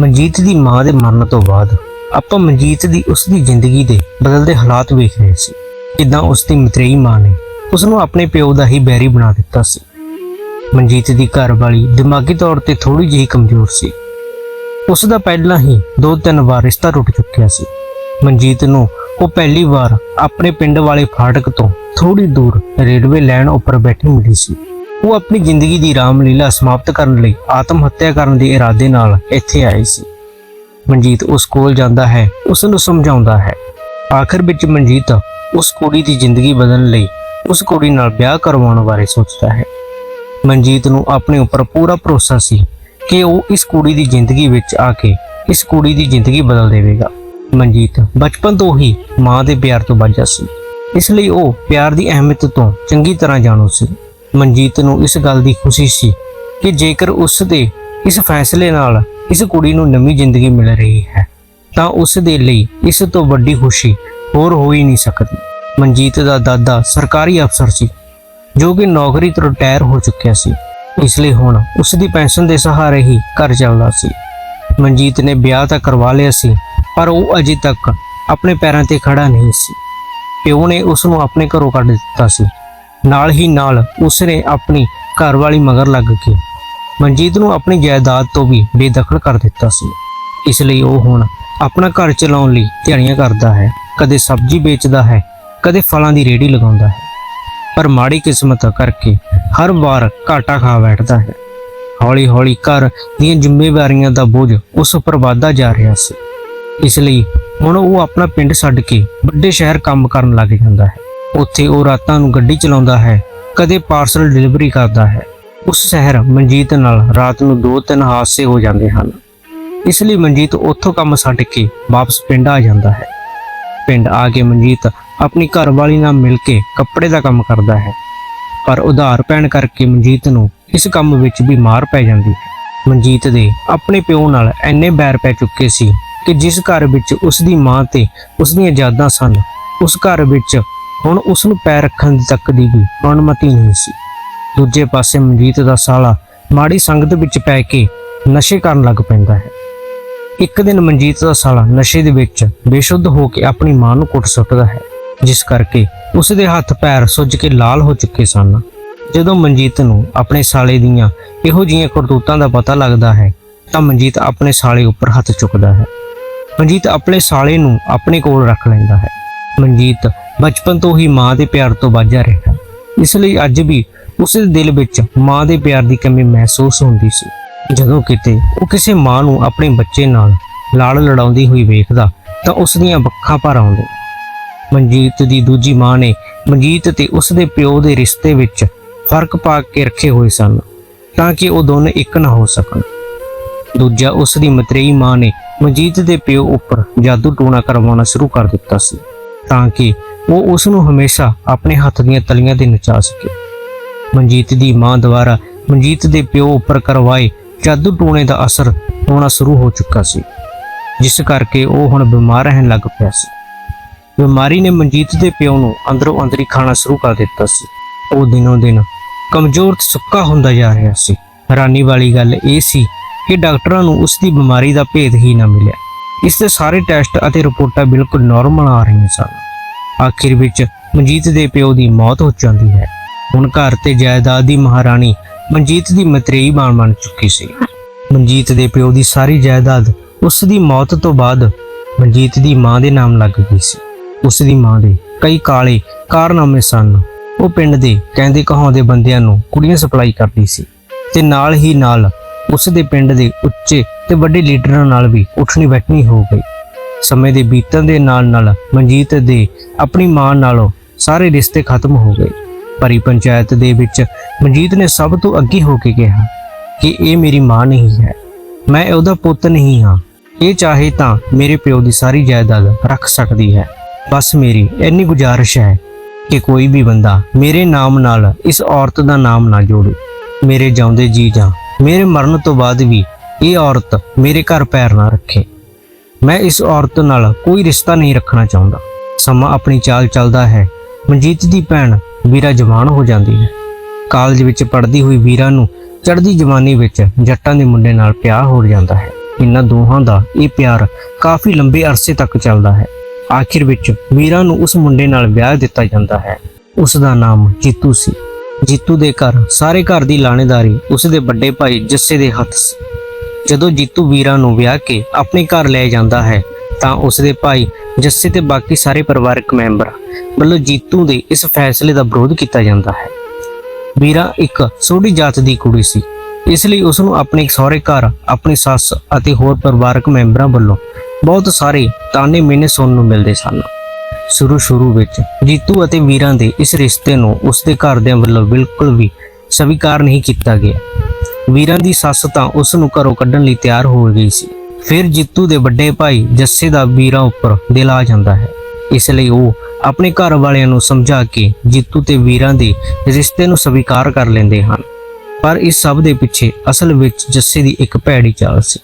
ਮਨਜੀਤ ਦੀ ਮਾਂ ਦੇ ਮਰਨ ਤੋਂ ਬਾਅਦ ਆਪਾਂ ਮਨਜੀਤ ਦੀ ਉਸ ਦੀ ਜ਼ਿੰਦਗੀ ਦੇ ਬਦਲਦੇ ਹਾਲਾਤ ਵੇਖ ਰਹੇ ਸੀ। ਕਿਦਾਂ ਉਸ ਦੀ ਮਤਰੇਈ ਮਾਂ ਨੇ ਉਸ ਨੂੰ ਆਪਣੇ ਪਿਓ ਦਾ ਹੀ ਬੈਰੀ ਬਣਾ ਦਿੱਤਾ ਸੀ। ਮਨਜੀਤ ਦੀ ਘਰਵਾਲੀ ਦਿਮਾਗੀ ਤੌਰ ਤੇ ਥੋੜੀ ਜਿਹੀ ਕਮਜ਼ੋਰ ਸੀ। ਉਸ ਦਾ ਪਹਿਲਾਂ ਹੀ ਦੋ ਤਿੰਨ ਵਾਰ ਰਿਸ਼ਤਾ ਟੁੱਟ ਚੁੱਕਿਆ ਸੀ। ਮਨਜੀਤ ਨੂੰ ਉਹ ਪਹਿਲੀ ਵਾਰ ਆਪਣੇ ਪਿੰਡ ਵਾਲੇ ਫਾਟਕ ਤੋਂ ਥੋੜੀ ਦੂਰ ਰੇਲਵੇ ਲਾਈਨ ਉੱਪਰ ਬੈਠੀ ਮਿਲੀ ਸੀ। ਉਹ ਆਪਣੀ ਜ਼ਿੰਦਗੀ ਦੀ ਰਾਮਲੀਲਾ ਸਮਾਪਤ ਕਰਨ ਲਈ ਆਤਮ ਹੱਤਿਆ ਕਰਨ ਦੇ ਇਰਾਦੇ ਨਾਲ ਇੱਥੇ ਆਈ ਸੀ। ਮਨਜੀਤ ਉਸ ਕੋਲ ਜਾਂਦਾ ਹੈ ਉਸ ਨੂੰ ਸਮਝਾਉਂਦਾ ਹੈ। ਆਖਰ ਵਿੱਚ ਮਨਜੀਤ ਉਸ ਕੁੜੀ ਦੀ ਜ਼ਿੰਦਗੀ ਬਦਲਣ ਲਈ ਉਸ ਕੁੜੀ ਨਾਲ ਵਿਆਹ ਕਰਵਾਉਣ ਬਾਰੇ ਸੋਚਦਾ ਹੈ। ਮਨਜੀਤ ਨੂੰ ਆਪਣੇ ਉੱਪਰ ਪੂਰਾ ਭਰੋਸਾ ਸੀ ਕਿ ਉਹ ਇਸ ਕੁੜੀ ਦੀ ਜ਼ਿੰਦਗੀ ਵਿੱਚ ਆ ਕੇ ਇਸ ਕੁੜੀ ਦੀ ਜ਼ਿੰਦਗੀ ਬਦਲ ਦੇਵੇਗਾ। ਮਨਜੀਤ ਬਚਪਨ ਤੋਂ ਹੀ ਮਾਂ ਦੇ ਪਿਆਰ ਤੋਂ ਵਾਂਝਾ ਸੀ। ਇਸ ਲਈ ਉਹ ਪਿਆਰ ਦੀ ਅਹਿਮੀਅਤ ਤੋਂ ਚੰਗੀ ਤਰ੍ਹਾਂ ਜਾਣੂ ਸੀ। ਮਨਜੀਤ ਨੂੰ ਇਸ ਗੱਲ ਦੀ ਖੁਸ਼ੀ ਸੀ ਕਿ ਜੇਕਰ ਉਸ ਦੇ ਇਸ ਫੈਸਲੇ ਨਾਲ ਇਸ ਕੁੜੀ ਨੂੰ ਨਵੀਂ ਜ਼ਿੰਦਗੀ ਮਿਲ ਰਹੀ ਹੈ, ਤਾਂ ਉਸ ਦੇ ਲਈ ਇਸ ਤੋਂ ਵੱਡੀ ਖੁਸ਼ੀ ਹੋਰ ਹੋ ਹੀ ਨਹੀਂ ਸਕਦੀ। ਮਨਜੀਤ ਦਾ ਦਾਦਾ ਸਰਕਾਰੀ ਅਫਸਰ ਸੀ, ਜੋ ਕਿ ਨੌਕਰੀ ਤੋਂ ਰਿਟਾਇਰ ਹੋ ਚੁੱਕਿਆ ਸੀ। ਇਸ ਲਈ ਹੁਣ ਉਸ ਦੀ ਪੈਨਸ਼ਨ ਦੇ ਸਹਾਰੇ ਹੀ ਘਰ ਚੱਲਦਾ ਸੀ। ਮਨਜੀਤ ਨੇ ਵਿਆਹ ਤਾਂ ਕਰਵਾ ਲਿਆ ਸੀ, ਪਰ ਉਹ ਅਜੇ ਤੱਕ ਆਪਣੇ ਪੈਰਾਂ ਤੇ ਖੜਾ ਨਹੀਂ ਸੀ। ਪਿਓ ਨੇ ਉਸ ਨੂੰ ਆਪਣੇ ਘਰੋਂ ਕੱਢ ਦਿੱਤਾ ਸੀ। ਨਾਲ ਹੀ ਨਾਲ ਉਸਨੇ ਆਪਣੀ ਘਰਵਾਲੀ ਮਗਰ ਲੱਗ ਕੇ ਮਨਜੀਤ ਨੂੰ ਆਪਣੀ ਜਾਇਦਾਦ ਤੋਂ ਵੀ ਬੇਦਖਲ ਕਰ ਦਿੱਤਾ ਸੀ। ਇਸ ਲਈ ਉਹ ਹੁਣ ਆਪਣਾ ਘਰ ਚਲਾਉਣ ਲਈ ਦਿਹਾੜੀਆਂ ਕਰਦਾ ਹੈ। ਕਦੇ ਸਬਜ਼ੀ ਵੇਚਦਾ ਹੈ, ਕਦੇ ਫਲਾਂ ਦੀ ਰੇਹੜੀ ਲਗਾਉਂਦਾ ਹੈ। ਪਰ ਮਾੜੀ ਕਿਸਮਤ ਕਰਕੇ ਹਰ ਵਾਰ ਘਾਟਾ ਖਾ ਬੈਠਦਾ ਹੈ। ਹੌਲੀ-ਹੌਲੀ ਘਰ ਦੀਆਂ ਜ਼ਿੰਮੇਵਾਰੀਆਂ ਦਾ ਬੋਝ ਉਸ ਉੱਪਰ ਵਧਦਾ ਜਾ ਰਿਹਾ ਸੀ। ਇਸ ਲਈ ਹੁਣ ਉਹ ਆਪਣਾ ਪਿੰਡ ਛੱਡ ਕੇ ਵੱਡੇ ਸ਼ਹਿਰ ਕੰਮ ਕਰਨ ਲੱਗ ਜਾਂਦਾ ਹੈ। ਉੱਥੇ ਉਹ ਰਾਤਾਂ ਨੂੰ ਗੱਡੀ ਚਲਾਉਂਦਾ ਹੈ, ਕਦੇ ਪਾਰਸਲ ਡਿਲੀਵਰੀ ਕਰਦਾ ਹੈ। ਉਸ ਸ਼ਹਿਰ ਮਨਜੀਤ ਨਾਲ ਰਾਤ ਨੂੰ ਦੋ ਤਿੰਨ ਹਾਦਸੇ ਹੋ ਜਾਂਦੇ ਹਨ। ਇਸ ਲਈ ਮਨਜੀਤ ਉੱਥੋਂ ਕੰਮ ਛੱਡ ਕੇ ਵਾਪਸ ਪਿੰਡ ਆ ਜਾਂਦਾ ਹੈ। ਪਿੰਡ ਆ ਕੇ ਮਨਜੀਤ ਆਪਣੀ ਘਰਵਾਲੀ ਨਾਲ ਮਿਲ ਕੇ ਕੱਪੜੇ ਦਾ ਕੰਮ ਕਰਦਾ ਹੈ। ਪਰ ਉਧਾਰ ਪੈਣ ਕਰਕੇ ਮਨਜੀਤ ਨੂੰ ਇਸ ਕੰਮ ਵਿੱਚ ਵੀ ਮਾਰ ਪੈ ਜਾਂਦੀ ਹੈ। ਮਨਜੀਤ ਦੇ ਆਪਣੇ ਪਿਓ ਨਾਲ ਐਨੇ ਬੈਰ ਪੈ ਚੁੱਕੇ ਸੀ ਕਿ ਜਿਸ ਘਰ ਵਿੱਚ ਉਸ ਦੀ ਮਾਂ ਤੇ ਉਸ ਦੀਆਂ ਯਾਦਾਂ ਸਨ, ਉਸ ਘਰ ਵਿੱਚ ਹੁਣ ਉਸ ਨੂੰ ਪੈਰ ਰੱਖਣ ਤੱਕ ਦੀ ਵੀ ਅਨੁਮਤੀ ਨਹੀਂ ਸੀ। ਦੂਜੇ ਪਾਸੇ ਮਨਜੀਤ ਦਾ ਸਾਲਾ ਮਾੜੀ ਸੰਗਤ ਵਿੱਚ ਪੈ ਕੇ ਨਸ਼ੇ ਕਰਨ ਲੱਗ ਪੈਂਦਾ ਹੈ। ਇੱਕ ਦਿਨ ਮਨਜੀਤ ਦਾ ਸਾਲਾ ਨਸ਼ੇ ਦੇ ਵਿੱਚ ਬੇਸ਼ੁੱਧ ਹੋ ਕੇ ਆਪਣੀ ਮਾਂ ਨੂੰ ਕੁੱਟ ਸੁੱਟਦਾ ਹੈ, ਜਿਸ ਕਰਕੇ ਉਸ ਦੇ ਹੱਥ ਪੈਰ ਸੁੱਜ ਕੇ ਲਾਲ ਹੋ ਚੁੱਕੇ ਸਨ। ਜਦੋਂ ਮਨਜੀਤ ਨੂੰ ਆਪਣੇ ਸਾਲੇ ਦੀਆਂ ਇਹੋ ਜਿਹੀਆਂ ਕਰਤੂਤਾਂ ਦਾ ਪਤਾ ਲੱਗਦਾ ਹੈ, ਤਾਂ ਮਨਜੀਤ ਆਪਣੇ ਸਾਲੇ ਉੱਪਰ ਹੱਥ ਚੁੱਕਦਾ ਹੈ। ਮਨਜੀਤ ਆਪਣੇ ਸਾਲੇ ਨੂੰ ਆਪਣੇ ਕੋਲ ਰੱਖ ਲੈਂਦਾ ਹੈ। ਮਨਜੀਤ ਬਚਪਨ ਤੋਂ ਹੀ ਮਾਂ ਦੇ ਪਿਆਰ ਤੋਂ ਵਾਂਝਾ ਰਿਹਾ ਇਸ ਲਈ ਅੱਜ ਵੀ ਉਸ ਦੇ ਦਿਲ ਵਿੱਚ ਮਾਂ ਦੇ ਪਿਆਰ ਦੀ ਕਮੀ ਮਹਿਸੂਸ ਹੁੰਦੀ ਸੀ। ਜਦੋਂ ਕਿਤੇ ਉਹ ਕਿਸੇ ਮਾਂ ਨੂੰ ਆਪਣੇ ਬੱਚੇ ਨਾਲ ਲਾੜ ਲੜਾਉਂਦੀ ਹੋਈ ਵੇਖਦਾ ਤਾਂ ਉਸ ਦੀਆਂ ਅੱਖਾਂ ਭਰ ਆਉਂਦੇ ਮਨਜੀਤ ਦੀ ਦੂਜੀ ਮਾਂ ਨੇ ਮਨਜੀਤ ਤੇ ਉਸ ਦੇ ਪਿਓ ਦੇ ਰਿਸ਼ਤੇ ਵਿੱਚ ਫ਼ਰਕ ਪਾ ਕੇ ਰੱਖੇ ਹੋਏ ਸਨ ਤਾਂ ਕਿ ਉਹ ਦੋਨੇ ਇੱਕ ਨਾ ਹੋ ਸਕਣ। ਦੂਜਾ ਉਸ ਦੀ ਮਤਰੇਈ ਮਾਂ ਨੇ ਮਨਜੀਤ ਦੇ ਪਿਓ ਉੱਪਰ ਜਾਦੂ ਟੂਣਾ ਕਰਵਾਉਣਾ ਸ਼ੁਰੂ ਕਰ ਦਿੱਤਾ ਸੀ। ਤਾਂ ਕਿ ਉਹ ਉਸ ਨੂੰ ਹਮੇਸ਼ਾ ਆਪਣੇ ਹੱਥ ਦੀਆਂ ਤਲੀਆਂ ਤੇ ਨਚਾ ਸਕੇ। ਮਨਜੀਤ ਦੀ ਮਾਂ ਦੁਆਰਾ ਮਨਜੀਤ ਦੇ ਪਿਓ ਉੱਪਰ ਕਰਵਾਏ ਜਾਦੂ ਟੋਣੇ ਦਾ ਅਸਰ ਹੋਣਾ ਸ਼ੁਰੂ ਹੋ ਚੁੱਕਾ ਸੀ, ਜਿਸ ਕਰਕੇ ਉਹ ਹੁਣ ਬਿਮਾਰ ਰਹਿਣ ਲੱਗ ਪਿਆ ਸੀ। ਬਿਮਾਰੀ ਨੇ ਮਨਜੀਤ ਦੇ ਪਿਓ ਨੂੰ ਅੰਦਰੋਂ ਅੰਦਰੀ ਖਾਣਾ ਸ਼ੁਰੂ ਕਰ ਦਿੱਤਾ ਸੀ। ਉਹ ਦਿਨੋਂ ਦਿਨ ਕਮਜ਼ੋਰ ਤੇ ਸੁੱਕਾ ਹੁੰਦਾ ਜਾ ਰਿਹਾ ਸੀ। ਹੈਰਾਨੀ ਵਾਲੀ ਗੱਲ ਇਹ ਸੀ ਕਿ ਡਾਕਟਰਾਂ ਨੂੰ ਉਸ ਦੀ ਬਿਮਾਰੀ ਦਾ ਭੇਦ ਹੀ ਨਾ ਮਿਲਿਆ। ਇਸ ਦੇ ਸਾਰੇ ਟੈਸਟ ਅਤੇ ਰਿਪੋਰਟਾਂ ਬਿਲਕੁਲ ਨਾਰਮਲ ਆ ਰਹੀਆਂ ਸਨ। ਆਖਿਰ ਵਿੱਚ ਮਨਜੀਤ ਦੇ ਪਿਓ ਦੀ ਮੌਤ ਹੋ ਜਾਂਦੀ ਹੈ। ਹੁਣ ਘਰ ਤੇ ਜਾਇਦਾਦ ਦੀ ਮਹਾਰਾਣੀ ਮਨਜੀਤ ਦੀ ਮਤਰੇਈ ਬਣ ਬਣ ਚੁੱਕੀ ਸੀ। ਮਨਜੀਤ ਦੇ ਪਿਓ ਦੀ ਸਾਰੀ ਜਾਇਦਾਦ ਉਸ ਦੀ ਮੌਤ ਤੋਂ ਬਾਅਦ ਮਨਜੀਤ ਦੀ ਮਾਂ ਦੇ ਨਾਮ ਲੱਗ ਗਈ ਸੀ। ਉਸ ਦੀ ਮਾਂ ਦੇ ਕਈ ਕਾਲੇ ਕਾਰਨਾਮੇ ਸਨ। ਉਹ ਪਿੰਡ ਦੇ ਕਹਿੰਦੇ ਕਹਾਉਂਦੇ ਬੰਦਿਆਂ ਨੂੰ ਕੁੜੀਆਂ ਸਪਲਾਈ ਕਰਦੀ ਸੀ ਤੇ ਨਾਲ ਹੀ ਨਾਲ ਉਸ ਦੇ ਪਿੰਡ ਦੇ ਉੱਚੇ ਤੇ ਵੱਡੇ ਲੀਡਰਾਂ ਨਾਲ ਵੀ ਉੱਠਣੀ ਬੈਠਣੀ ਹੋ ਗਈ। ਸਮੇਂ ਦੇ ਬੀਤਣ ਦੇ ਨਾਲ ਨਾਲ ਮਨਜੀਤ ਦੇ ਆਪਣੀ ਮਾਂ ਨਾਲੋਂ ਸਾਰੇ ਰਿਸ਼ਤੇ ਖਤਮ ਹੋ ਗਏ। ਭਰੀ ਪੰਚਾਇਤ ਦੇ ਵਿੱਚ ਮਨਜੀਤ ਨੇ ਸਭ ਤੋਂ ਅੱਗੇ ਹੋ ਕੇ ਕਿਹਾ ਕਿ ਇਹ ਮੇਰੀ ਮਾਂ ਨਹੀਂ ਹੈ। ਮੈਂ ਉਹਦਾ ਪੁੱਤ ਨਹੀਂ ਹਾਂ। ਇਹ ਚਾਹੇ ਤਾਂ ਮੇਰੇ ਪਿਓ ਦੀ ਸਾਰੀ ਜਾਇਦਾਦ ਰੱਖ ਸਕਦੀ ਹੈ। ਬਸ ਮੇਰੀ ਇੰਨੀ ਗੁਜ਼ਾਰਿਸ਼ ਹੈ ਕਿ ਕੋਈ ਵੀ ਬੰਦਾ ਮੇਰੇ ਨਾਮ ਨਾਲ ਇਸ ਔਰਤ ਦਾ ਨਾਮ ਨਾ ਜੋੜੇ। ਮੇਰੇ ਜਾਉਂਦੇ ਜੀ ਜਾਂ ਮੇਰੇ ਮਰਨ ਤੋਂ ਬਾਅਦ ਵੀ ਇਹ ਔਰਤ ਮੇਰੇ ਘਰ ਪੈਰ ਨਾ ਰੱਖੇ। ਮੈਂ ਇਸ ਔਰਤ ਨਾਲ ਕੋਈ ਰਿਸ਼ਤਾ ਨਹੀਂ ਰੱਖਣਾ ਚਾਹੁੰਦਾ। ਸਮਾਂ ਆਪਣੀ ਚਾਲ ਚੱਲਦਾ ਹੈ। ਮਨਜੀਤ ਦੀ ਭੈਣ ਵੀਰਾ ਜਵਾਨ ਹੋ ਜਾਂਦੀ ਹੈ। ਕਾਲਜ ਵਿੱਚ ਪੜ੍ਹਦੀ ਹੋਈ ਵੀਰਾ ਨੂੰ ਚੜ੍ਹਦੀ ਜਵਾਨੀ ਵਿੱਚ ਜੱਟਾਂ ਦੇ ਮੁੰਡੇ ਨਾਲ ਪਿਆਰ ਹੋ ਜਾਂਦਾ ਹੈ। ਇਹਨਾਂ ਦੋਹਾਂ ਦਾ ਇਹ ਪਿਆਰ ਕਾਫੀ ਲੰਬੇ ਅਰਸੇ ਤੱਕ ਚੱਲਦਾ ਹੈ। ਆਖਿਰ ਵਿੱਚ ਵੀਰਾ ਨੂੰ ਉਸ ਮੁੰਡੇ ਨਾਲ ਵਿਆਹ ਦਿੱਤਾ ਜਾਂਦਾ ਹੈ। ਉਸ ਦਾ ਨਾਮ ਜੀਤੂ ਸੀ। ਜੀਤੂ ਦੇ ਘਰ ਸਾਰੇ ਘਰ ਦੀ ਲਾਣੇਦਾਰੀ ਉਸ ਦੇ ਵੱਡੇ ਭਾਈ ਜੱਸੇ ਦੇ ਹੱਥ ਸੀ। ਜਦੋਂ ਜੀਤੂ ਵੀਰਾ ਨੂੰ ਵਿਆਹ ਕੇ ਆਪਣੇ ਘਰ ਲੈ ਜਾਂਦਾ ਹੈ, ਤਾਂ ਉਸ ਦੇ ਭਾਈ ਜੱਸੇ ਤੇ ਬਾਕੀ ਸਾਰੇ ਪਰਿਵਾਰਕ ਮੈਂਬਰ ਵੱਲੋਂ ਜੀਤੂ ਦੇ ਇਸ ਫੈਸਲੇ ਦਾ ਵਿਰੋਧ ਕੀਤਾ ਜਾਂਦਾ ਹੈ। ਵੀਰਾ ਇੱਕ ਸੋਢੀ ਜਾਤ ਦੀ ਕੁੜੀ ਸੀ। ਇਸ ਲਈ ਉਸ ਨੂੰ ਆਪਣੇ ਸਹੁਰੇ ਘਰ, ਆਪਣੀ ਸੱਸ ਅਤੇ ਹੋਰ ਪਰਿਵਾਰਕ ਮੈਂਬਰਾਂ ਵੱਲੋਂ ਬਹੁਤ ਸਾਰੇ ਤਾਨੇ ਮਿਹਣੇ ਸੁਣਨ ਨੂੰ ਮਿਲਦੇ ਸਨ। ਸ਼ੁਰੂ ਸ਼ੁਰੂ ਵਿੱਚ ਜੀਤੂ ਅਤੇ ਵੀਰਾਂ ਦੇ ਇਸ ਰਿਸ਼ਤੇ ਨੂੰ ਉਸ ਦੇ ਘਰਦਿਆਂ ਵੱਲੋਂ ਬਿਲਕੁਲ ਵੀ ਸਵੀਕਾਰ ਨਹੀਂ ਕੀਤਾ ਗਿਆ। ਵੀਰਾਂ ਦੀ ਸੱਸ ਤਾਂ ਉਸ ਨੂੰ ਘਰੋਂ ਕੱਢਣ ਲਈ ਤਿਆਰ ਹੋ ਗਈ ਸੀ। ਫਿਰ ਜੀਤੂ ਦੇ ਵੱਡੇ ਭਾਈ ਜੱਸੇ ਦਾ ਵੀਰਾਂ ਉੱਪਰ ਦਿਲ ਆ ਜਾਂਦਾ ਹੈ। ਇਸ ਲਈ ਉਹ ਆਪਣੇ ਘਰ ਵਾਲਿਆਂ ਨੂੰ ਸਮਝਾ ਕੇ ਜੀਤੂ ਤੇ ਵੀਰਾਂ ਦੇ ਰਿਸ਼ਤੇ ਨੂੰ ਸਵੀਕਾਰ ਕਰ ਲੈਂਦੇ ਹਨ। ਪਰ ਇਸ ਸਭ ਦੇ ਪਿੱਛੇ ਅਸਲ ਵਿੱਚ ਜੱਸੇ ਦੀ ਇੱਕ ਭੈੜੀ ਚਾਲ ਸੀ।